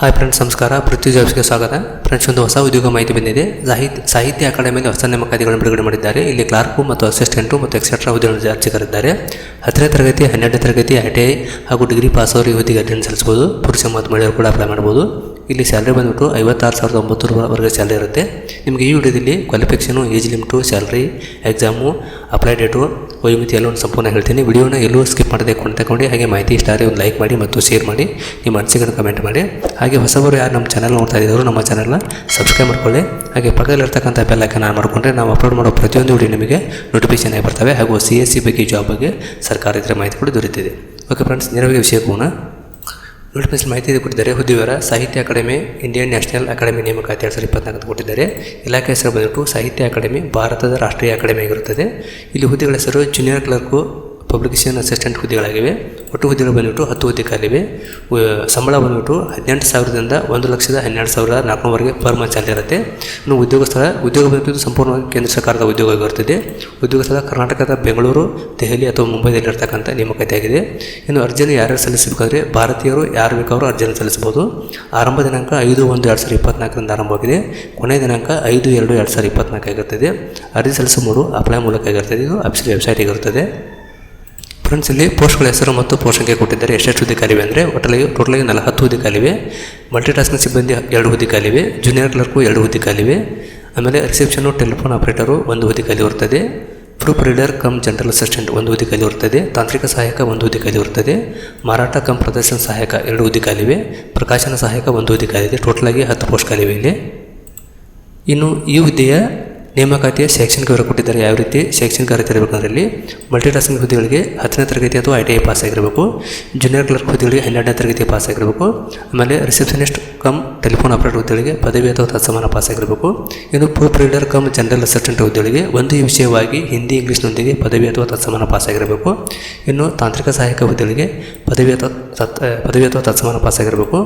Hi friends ನಮಸ್ಕಾರ. ಪೃಥ್ವಿ ಜಾಬ್ಸ್ಗೆ ಸ್ವಾಗತ. Friends ಒಂದು ಹೊಸ ಉದ್ಯೋಗ ಮಾಹಿತಿ ಬಂದಿದೆ. ಸಾಹಿತ್ಯ ಸಾಹಿತ್ಯ ಅಕಾಡೆಮಿಯಲ್ಲಿ ಹೊಸ ನೇಮಕಾತಿಗಳನ್ನು ಬಿಡುಗಡೆ ಮಾಡಿದ್ದಾರೆ. ಇಲ್ಲಿ ಕ್ಲಾರ್ಕು, ಮತ್ತು ಅಸಿಸ್ಟೆಂಟು ಮತ್ತು ಎಕ್ಸೆಟ್ರಾ ಹುದ್ದೆಗಳನ್ನು ಅರ್ಜಿಕರಿದ್ದಾರೆ ಹತ್ತನೇ ತರಗತಿ, ಹನ್ನೆರಡನೇ ತರಗತಿ ಐ ಟಿ ಐ ಹಾಗೂ ಡಿಗ್ರಿ ಪಾಸ್ ಅವರು ಈ ಹುದ್ದೆಗೆ ಅರ್ಜಿಯನ್ನು ಸಲ್ಲಿಸಬಹುದು. ಪುರುಷ ಮತ್ತು ಮಹಿಳೆಯರು ಕೂಡ ಅಪ್ಲೈ ಮಾಡ್ಬೋದು ಇಲ್ಲಿ ಸ್ಯಾಲ್ರಿ ಬಂದುಬಿಟ್ಟು ಐವತ್ತಾರು ಸಾವಿರದ ಒಂಬತ್ತು ರೂಪಾಯಿವರೆಗೆ ಸ್ಯಾಲ್ರಿ ಇರುತ್ತೆ. ನಿಮಗೆ ಈ ವಿಡಿಯೋದಲ್ಲಿ qualification age limit salary exam apply date ವಯೋಮಿತಿ ಎಲ್ಲವನ್ನು ಸಂಪೂರ್ಣ ಹೇಳ್ತೀನಿ. ವಿಡಿಯೋನ ಎಲ್ಲೂ ಸ್ಕಿಪ್ ಮಾಡದೆ ಕೊಂಡು ತಗೊಂಡು ಹಾಗೆ ಮಾಹಿತಿ ಇಷ್ಟ ಆದರೆ ಒಂದು ಲೈಕ್ ಮಾಡಿ ಮತ್ತು ಶೇರ್ ಮಾಡಿ. ನಿಮ್ಮ ಅನಿಸಿಕೆಯನ್ನು ಕಮೆಂಟ್ ಮಾಡಿ. ಹಾಗೆ ಹೊಸಬರು ಯಾರು ನಮ್ಮ ಚಾನಲ್ ನೋಡ್ತಾ ಇದ್ದರು ನಮ್ಮ ಚಾನಲ್ನ ಸಬ್ಸ್ಕ್ರೈಬ್ ಮಾಡ್ಕೊಳ್ಳಿ. ಹಾಗೆ ಪಕ್ಕದಲ್ಲಿರ್ತಕ್ಕಂಥ ಬೆಲ್ ಐಕನ್ ಆನ್ ಮಾಡಿಕೊಂಡ್ರೆ ನಾವು ಅಪ್ಲೋಡ್ ಮಾಡೋ ಪ್ರತಿಯೊಂದು ವಿಡಿಯೋ ನಿಮಗೆ ನೋಟಿಫಿಕೇಶನ್ ಆಗಿ ಬರ್ತವೆ. ಹಾಗೂ ಸಿ ಎಸ್ ಸಿ ಬಗ್ಗೆ ಜಾಬ್ ಬಗ್ಗೆ ಸರ್ಕಾರದ ಮಾಹಿತಿ ಕೂಡ ದೊರೆತಿದೆ ಓಕೆ ಫ್ರೆಂಡ್ಸ್ ನೇರವಾಗಿ ವಿಷಯಕ್ಕೆ ಹೋಗೋಣ. ನೋಟಿಫಿಕೇಶನ್ ಮಾಹಿತಿ ಕೊಟ್ಟಿದ್ದಾರೆ. ಹುದ್ದೆ ಸಾಹಿತ್ಯ ಅಕಾಡೆಮಿ ಇಂಡಿಯನ್ ನ್ಯಾಷನಲ್ ಅಕಾಡೆಮಿ ನೇಮಕಾತಿ ಎರಡು ಸಾವಿರದ ಇಪ್ಪತ್ನಾಲ್ಕು ಕೊಟ್ಟಿದ್ದಾರೆ. ಇಲಾಖೆ ಹೆಸರು ಬಂದ್ಬಿಟ್ಟು ಸಾಹಿತ್ಯ ಅಕಾಡೆಮಿ, ಭಾರತದ ರಾಷ್ಟ್ರೀಯ ಅಕಾಡೆಮಿ ಆಗಿರುತ್ತದೆ. ಇಲ್ಲಿ ಹುದ್ದೆಗಳ ಹೆಸರು ಜೂನಿಯರ್ ಕ್ಲರ್ಕು ಪಬ್ಲಿಕೇಶನ್ ಅಸಿಸ್ಟೆಂಟ್ ಹುದ್ದೆಗಳಾಗಿವೆ. ಒಟ್ಟು ಹುದ್ದೆಗಳು ಬಂದುಬಿಟ್ಟು ಹತ್ತು ಹುದ್ದೆ ಖಾಲಿವೆ ವ- ಸಂಬಳ ಬಂದುಬಿಟ್ಟು ಹದಿನೆಂಟು ಸಾವಿರದಿಂದ ಒಂದು ಲಕ್ಷದ ಹನ್ನೆರಡು ಸಾವಿರದ ನಾಲ್ಕುವರೆಗೆ ಪರ್ ಮಂತ್ ಚಾಲಿ ಇರುತ್ತೆ. ಇನ್ನು ಉದ್ಯೋಗ ಸ್ಥಳ, ಉದ್ಯೋಗ ಸಂಪೂರ್ಣವಾಗಿ ಕೇಂದ್ರ ಸರ್ಕಾರದ ಉದ್ಯೋಗವಾಗಿರುತ್ತದೆ ಉದ್ಯೋಗ ಸ್ಥಳ ಕರ್ನಾಟಕದ ಬೆಂಗಳೂರು, ದೆಹಲಿ ಅಥವಾ ಮುಂಬೈದಲ್ಲಿರ್ತಕ್ಕಂಥ ನೇಮಕಾತಿಯಾಗಿದೆ. ಇನ್ನು ಅರ್ಜಿಯನ್ನು ಯಾರ್ಯಾರು ಸಲ್ಲಿಸಬೇಕಾದ್ರೆ ಭಾರತೀಯರು ಯಾರು ಬೇಕಾದರೂ ಅರ್ಜಿಯನ್ನು ಸಲ್ಲಿಸಬಹುದು. ಆರಂಭ ದಿನಾಂಕ ಐದು ಒಂದು ಎರಡು ಸಾವಿರದ ಇಪ್ಪತ್ನಾಲ್ಕರಿಂದ ಆರಂಭವಾಗಿದೆ. ಕೊನೆಯ ದಿನಾಂಕ ಐದು ಎರಡು ಎರಡು ಸಾವಿರದ ಇಪ್ಪತ್ನಾಲ್ಕು ಆಗಿರ್ತದೆ. ಅರ್ಜಿ ಸಲ್ಲಿಸುವ ಮೂರು ಅಪ್ಲೈ ಮೂಲಕ ಆಗಿರ್ತದೆ. ಇದು ಅಫಿಷಿಯಲ್ ವೆಬ್ಸೈಟ್ ಆಗಿರುತ್ತದೆ. ಫ್ರೆಂಡ್ಸ್ ಇಲ್ಲಿ ಪೋಸ್ಟ್ಗಳ ಹೆಸರು ಮತ್ತು ಪೋಸ್ಟ್ ಸಂಖ್ಯೆ ಕೊಟ್ಟಿದ್ದಾರೆ. ಎಷ್ಟೆಷ್ಟು ಹುದ್ದೆ ಖಾಲಿವೆ ಅಂದರೆ ಒಟ್ಟಲಾಗಿ ಟೋಟಲಾಗಿ ಖಾಲಿವೆ ಮಲ್ಟಿ ಟಾಸ್ಕಿಂಗ್ ಸಿಬ್ಬಂದಿ ಎರಡು ಹುದ್ದೆ ಖಾಲಿವೆ ಜೂನಿಯರ್ ಕ್ಲರ್ಕು ಎರಡು ಹುದ್ದೆ ಖಾಲಿವೆ ಆಮೇಲೆ ರಿಸೆಪ್ಷನು ಟೆಲಿಫೋನ್ ಆಪರೇಟರು ಒಂದು ಹುದ್ದೆ ಖಾಲಿ ಇರುತ್ತದೆ proof reader cum general assistant ಒಂದು ಹುದ್ದೆ ಖಾಲಿ ಇರುತ್ತದೆ ತಾಂತ್ರಿಕ ಸಹಾಯಕ ಒಂದು ಹುದ್ದೆ ಖಾಲಿ ಇರುತ್ತದೆ ಮಾರಾಟ ಕಮ್ ಪ್ರದರ್ಶನ ಸಹಾಯಕ ಎರಡು ಹುದ್ದೆ ಖಾಲಿವೆ ಪ್ರಕಾಶನ ಸಹಾಯಕ ಒಂದು ಹುದ್ದೆ ಖಾಲಿದೆ ಟೋಟಲಾಗಿ ಹತ್ತು ಪೋಸ್ಟ್ ಇಲ್ಲಿ. ಇನ್ನು ಈ ಹುದ್ದೆಯ ನೇಮಕಾತಿಯ ಶೈಕ್ಷಣಿಕ ವಿವರ ಕೊಟ್ಟಿದ್ದಾರೆ. ಯಾವ ರೀತಿ ಶೈಕ್ಷಣಿಕ ಅರ್ಹತೆ ಇರಬೇಕಂದ್ರೆ ಇಲ್ಲಿ ಮಲ್ಟಿ ಟಾಸ್ಕಿಂಗ್ ಹುದ್ದೆಗಳಿಗೆ ಹತ್ತನೇ ತರಗತಿ ಅಥವಾ ಐ ಟಿ ಐ ಪಾಸ್ ಆಗಿರಬೇಕು ಜೂನಿಯರ್ ಕ್ಲರ್ಕ್ ಹುದ್ದೆಗಳಿಗೆ ಹನ್ನೆರಡನೇ ತರಗತಿ ಪಾಸ್ ಆಗಿರಬೇಕು ಆಮೇಲೆ ರಿಸೆಪ್ಷನಿಸ್ಟ್ ಕಮ್ ಟೆಲಿಫೋನ್ ಆಪರೇಟರ್ ಹುದ್ದೆಗಳಿಗೆ ಪದವಿ ಅಥವಾ ತತ್ಸಮಾನ ಪಾಸ್ ಆಗಿರಬೇಕು ಇನ್ನು proof reader cum general assistant ಹುದ್ದೆಗಳಿಗೆ ಒಂದು ವಿಷಯವಾಗಿ ಹಿಂದಿ ಇಂಗ್ಲೀಷ್ನೊಂದಿಗೆ ಪದವಿ ಅಥವಾ ತತ್ಸಮಾನ ಪಾಸ್ ಆಗಿರಬೇಕು ಇನ್ನು ತಾಂತ್ರಿಕ ಸಹಾಯಕ ಹುದ್ದೆಗಳಿಗೆ ಪದವಿ ಅಥವಾ ತತ್ ಪದವಿ ಅಥವಾ ತತ್ಸಮಾನ ಪಾಸ್ ಆಗಿರಬೇಕು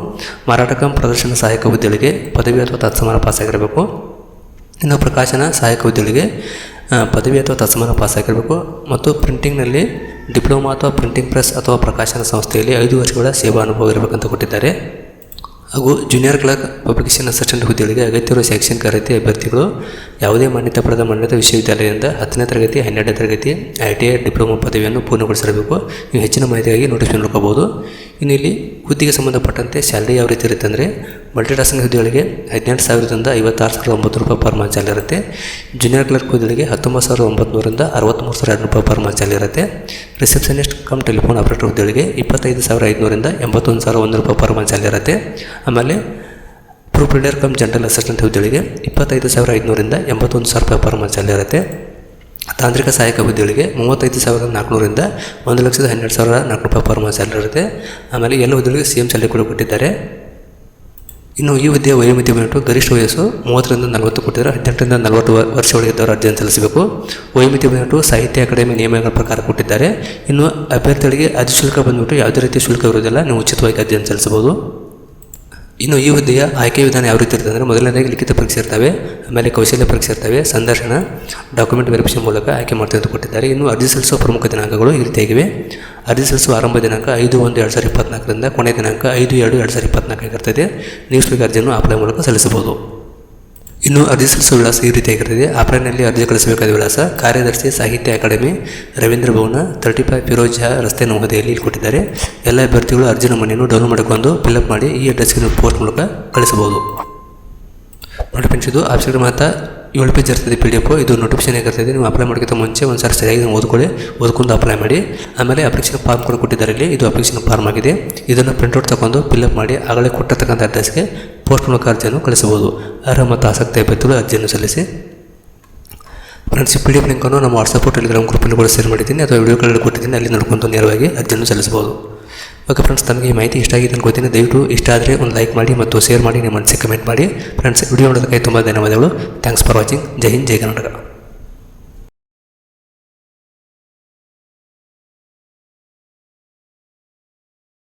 ಮಾರಾಟ ಕಮ್ ಪ್ರದರ್ಶನ ಸಹಾಯಕ ಹುದ್ದೆಗಳಿಗೆ ಪದವಿ ಅಥವಾ ತತ್ಸಮಾನ ಪಾಸ್ ಆಗಿರಬೇಕು ಇನ್ನು ಪ್ರಕಾಶನ ಸಹಾಯಕ ಹುದ್ದೆಗಳಿಗೆ ಪದವಿ ಅಥವಾ ತತ್ಸಮಾನ ಪಾಸ್ ಆಗಿರಬೇಕು. ಮತ್ತು ಪ್ರಿಂಟಿಂಗ್ನಲ್ಲಿ ಡಿಪ್ಲೊಮಾ ಅಥವಾ ಪ್ರಿಂಟಿಂಗ್ ಪ್ರೆಸ್ ಅಥವಾ ಪ್ರಕಾಶನ ಸಂಸ್ಥೆಯಲ್ಲಿ ಐದು ವರ್ಷಗಳ ಸೇವಾ ಅನುಭವ ಇರಬೇಕಂತ ಕೊಟ್ಟಿದ್ದಾರೆ. ಹಾಗೂ ಜೂನಿಯರ್ ಕ್ಲರ್ಕ್ ಪಬ್ಲಿಕೇಶನ್ ಅಸಿಸ್ಟೆಂಟ್ ಹುದ್ದೆಗಳಿಗೆ ಅಗತ್ಯವಿರುವ ಶೈಕ್ಷಣಿಕ ಅರ್ಹತೆ ಅಭ್ಯರ್ಥಿಗಳು ಯಾವುದೇ ಮಾನ್ಯತೆ ಪಡೆದ ಮಾನ್ಯತ ವಿಶ್ವವಿದ್ಯಾಲಯದಿಂದ ಹತ್ತನೇ ತರಗತಿ, ಹನ್ನೆರಡನೇ ತರಗತಿ, ಐ ಟಿ ಐ, ಡಿಪ್ಲೊಮಾ ಪದವಿಯನ್ನು ಪೂರ್ಣಗೊಳಿಸಿರಬೇಕು ನೀವು ಹೆಚ್ಚಿನ ಮಾಹಿತಿಗಾಗಿ ನೋಟಿಫಿಕೇಶನ್ ನೋಡ್ಕೋಬೋದು ಇನ್ನು ಇಲ್ಲಿ ಹುದ್ದೆಗೆ ಸಂಬಂಧಪಟ್ಟಂತೆ ಸ್ಯಾಲ್ರಿ ಯಾವ ರೀತಿ ಇರುತ್ತೆ ಅಂದರೆ ಮಲ್ಟಿ ಟಾಸ್ಕಿಂಗ್ ಹುದ್ದೆಗಳಿಗೆ ಹದಿನೆಂಟು ಸಾವಿರದಿಂದ ಐವತ್ತಾರು ಸಾವಿರದ ಒಂಬತ್ತು ರೂಪಾಯಿ ಪರ್ ಮಂತ್ ಸ್ಯಾಲರಿ ಇರುತ್ತೆ. ಜೂನಿಯರ್ ಕ್ಲರ್ಕ್ ಹುದ್ದೆಗಳಿಗೆ ಹತ್ತೊಂಬತ್ತು ಸಾವಿರದ ಒಂಬತ್ತುನೂರಿಂದ ಅರವತ್ತ್ಮೂರು ಸಾವಿರ ಎರಡು ರೂಪಾಯಿ ಪರ್ ಮಂತ್ ಸ್ಯಾಲರಿ ಇರುತ್ತೆ. ರಿಸೆಪ್ಷನಿಸ್ಟ್ ಕಮ್ ಟೆಲಿಫೋನ್ ಆಪರೇಟರ್ ಹುದ್ದೆಗಳಿಗೆ ಇಪ್ಪತ್ತೈದು ಸಾವಿರ ಐದುನೂರಿಂದ ಎಂಬತ್ತೊಂದು ಸಾವಿರ ಒಂದು ರೂಪಾಯಿ ಪರ್ ಮಂತ್ ಸ್ಯಾಲರಿ ಇರುತ್ತೆ. ಆಮೇಲೆ proof reader cum general assistant ಹುದ್ದೆಗಳಿಗೆ ಇಪ್ಪತ್ತೈದು ಸಾವಿರ ಐದುನೂರಿಂದ ಎಂಬತ್ತೊಂದು ಸಾವಿರ ರೂಪಾಯಿ ಪರ್ ಮಂತ್ ಇರುತ್ತೆ. ತಾಂತ್ರಿಕ ಸಹಾಯಕ ಹುದ್ದೆಗಳಿಗೆ ಮೂವತ್ತೈದು ಸಾವಿರದ ನಾಲ್ಕುನೂರಿಂದ ಒಂದು ಲಕ್ಷದ ಹನ್ನೆರಡು ಸಾವಿರ ನಾಲ್ಕು ರೂಪಾಯಿ ಪರ್ ಮಂತ್ ಸ್ಯಾಲರಿ ಇರುತ್ತೆ. ಆಮೇಲೆ ಎಲ್ಲ ಹುದ್ದೆಗಳಿಗೆ ಸಿ ಎಂ ಸ್ಯಾಲರಿ ಕೂಡ ಕೊಟ್ಟಿದ್ದಾರೆ. ಇನ್ನು ಈ ಹುದ್ದೆಯ ವಯೋಮಿತಿ ಬಂದ್ಬಿಟ್ಟು ಗರಿಷ್ಠ ವಯಸ್ಸು ಮೂವತ್ತರಿಂದ ನಲವತ್ತು ಕೊಟ್ಟಿದ್ದಾರೆ. ಹದಿನೆಂಟರಿಂದ ನಲವತ್ತು ವರ್ಷ ಒಳಗಿದ್ದವರು ಅರ್ಜಿಯನ್ನು ಸಲ್ಲಿಸಬೇಕು ವಯೋಮಿತಿ ಬಂದ್ಬಿಟ್ಟು ಸಾಹಿತ್ಯ ಅಕಾಡೆಮಿ ನಿಯಮಗಳ ಪ್ರಕಾರ ಕೊಟ್ಟಿದ್ದಾರೆ. ಇನ್ನು ಅಭ್ಯರ್ಥಿಗಳಿಗೆ ಅರ್ಜಿ ಶುಲ್ಕ ಬಂದ್ಬಿಟ್ಟು ಯಾವುದೇ ರೀತಿ ಶುಲ್ಕ ಇರುವುದಿಲ್ಲ. ನೀವು ಉಚಿತವಾಗಿ ಅರ್ಜಿಯನ್ನು ಸಲ್ಲಿಸಬಹುದು ಇನ್ನು ಈ ಹುದ್ದೆಯ ಆಯ್ಕೆ ವಿಧಾನ ಯಾವ ರೀತಿ ಇರ್ತದೆ ಅಂದರೆ ಮೊದಲನೇದಾಗಿ ಲಿಖಿತ ಪರೀಕ್ಷೆ ಇರ್ತವೆ, ಆಮೇಲೆ ಕೌಶಲ್ಯ ಪರೀಕ್ಷೆ ಇರ್ತವೆ, ಸಂದರ್ಶನ ಡಾಕ್ಯುಮೆಂಟ್ ವೆರಿಫಿಕೇಷನ್ ಮೂಲಕ ಆಯ್ಕೆ ಮಾಡ್ತಾ ಅಂತ ಕೊಟ್ಟಿದ್ದಾರೆ. ಇನ್ನು ಅರ್ಜಿ ಸಲ್ಲಿಸುವ ಪ್ರಮುಖ ದಿನಾಂಕಗಳು ಈ ರೀತಿಯಾಗಿವೆ ಅರ್ಜಿ ಸಲ್ಲಿಸುವ ಆರಂಭ ದಿನಾಂಕ ಐದು ಒಂದು ಎರಡು ಸಾವಿರದ ಇಪ್ಪತ್ನಾಲ್ಕರಿಂದ ಕೊನೆಯ ದಿನಾಂಕ ಐದು ಎರಡು ಎರಡು ಸಾವಿರದ ಇಪ್ಪತ್ನಾಲ್ಕು ಆಗಿರ್ತದೆ ನೀವು ಸ್ವೀಕ ಅರ್ಜಿಯನ್ನು ಅಪ್ಲೈ ಮೂಲಕ ಸಲ್ಲಿಸಬಹುದು. ಇನ್ನು ಅರ್ಜಿ ಸಲ್ಲಿಸುವ ವಿಳಾಸ ಈ ರೀತಿಯಾಗಿರ್ತದೆ ಆಫ್ಲೈನ್ನಲ್ಲಿ ಅರ್ಜಿ ಕಳಿಸಬೇಕಾದ ವಿಳಾಸ ಕಾರ್ಯದರ್ಶಿ ಸಾಹಿತ್ಯ ಅಕಾಡೆಮಿ, ರವೀಂದ್ರ ಭವನ ತರ್ಟಿ ಫೈವ್ ಫಿರೋಜ್ ರಸ್ತೆ ನವದೆಹಲಿ ಇಲ್ಲಿ ಕೊಟ್ಟಿದ್ದಾರೆ ಎಲ್ಲ ಅಭ್ಯರ್ಥಿಗಳು ಅರ್ಜಿ ನಮೂನೆಯನ್ನು ಡೌನ್ಲೋಡ್ ಮಾಡಿಕೊಂಡು ಫಿಲ್ಅಪ್ ಮಾಡಿ ಈ ಅಡ್ರೆಸ್ಗೆ ಪೋಸ್ಟ್ ಮೂಲಕ ಕಳಿಸಬಹುದು. ನೋಟಿಫಿಕೇಶನ್ ಇದು ಆಪ್ಷನ್ ಮಾತ್ರ ಏಳು ಪೇಜ್ ಇರ್ತದೆ ಪಿ ಡಿ ಎಫ್ ಇದು ನೋಟಿಫಿಕೇಶನ್ ಆಗಿರ್ತದೆ ನೀವು ಅಪ್ಲೈ ಮಾಡೋಕ್ಕಿಂತ ಮುಂಚೆ ಒಂದು ಸಾರಿ ಸರಿಯಾಗಿ ನೀವು ಓದ್ಕೊಳ್ಳಿ. ಓದ್ಕೊಂಡು ಅಪ್ಲೈ ಮಾಡಿ. ಆಮೇಲೆ ಅಪ್ಲಿಕೇಶನ್ ಫಾರ್ಮ್ ಕೂಡ ಕೊಟ್ಟಿದ್ದಾರೆ ಇದು ಅಪ್ಲಿಕೇಶನ್ ಫಾರ್ಮ್ ಆಗಿದೆ. ಇದನ್ನು ಪ್ರಿಂಟ್ಔಟ್ ತಗೊಂಡು ಫಿಲ್ಅಪ್ ಮಾಡಿ. ಆಗಲೇ ಕೊಟ್ಟಿರ್ತಕ್ಕಂಥ ಅಡ್ರೆಸ್ಗೆ ಪೋಸ್ಟ್ ಮೂಲಕ ಅರ್ಜಿಯನ್ನು ಕಳಿಸಬಹುದು ಅರ್ಹ ಮತ್ತು ಆಸಕ್ತಿ, ಅಭ್ಯರ್ಥಿಗಳು ಅರ್ಜಿಯನ್ನು ಸಲ್ಲಿಸಿ. ಫ್ರೆಂಡ್ಸ್ ಪಿ ಡಿ ಎಫ್ ಲಿಂಕನ್ನು ನಮ್ಮ ವಾಟ್ಸಪ್ ಟೆಲಿಗ್ರಾಮ್ ಗ್ರೂಪಲ್ಲಿ ಕೂಡ ಶೇರ್ ಮಾಡಿದ್ದೀನಿ. ಅಥವಾ ವಿಡಿಯೋಗಳಲ್ಲಿ ಕೊಟ್ಟಿದ್ದೀನಿ. ಅಲ್ಲಿ ನೋಡ್ಕೊಂಡು ನೇರವಾಗಿ ಅರ್ಜಿಯನ್ನು ಸಲ್ಲಿಸಬಹುದು. ಓಕೆ ಫ್ರೆಂಡ್ಸ್ ತಮಗೆ ಈ ಮಾಹಿತಿ ಇಷ್ಟ ಆಗಿದೆ ಅನ್ಕೋತೀನಿ ದಯವಿಟ್ಟು ಇಷ್ಟ ಆದರೆ ಒಂದು ಲೈಕ್ ಮಾಡಿ ಮತ್ತು ಶೇರ್ ಮಾಡಿ, ನಿಮ್ಮ ಮನಸ್ಸಿಗೆ ಕಮೆಂಟ್ ಮಾಡಿ. ಫ್ರೆಂಡ್ಸ್ ವಿಡಿಯೋ ನೋಡೋದಕ್ಕೆ ತುಂಬ ಧನ್ಯವಾದಗಳು. Thanks for watching Jai Hind, Jai Karnataka.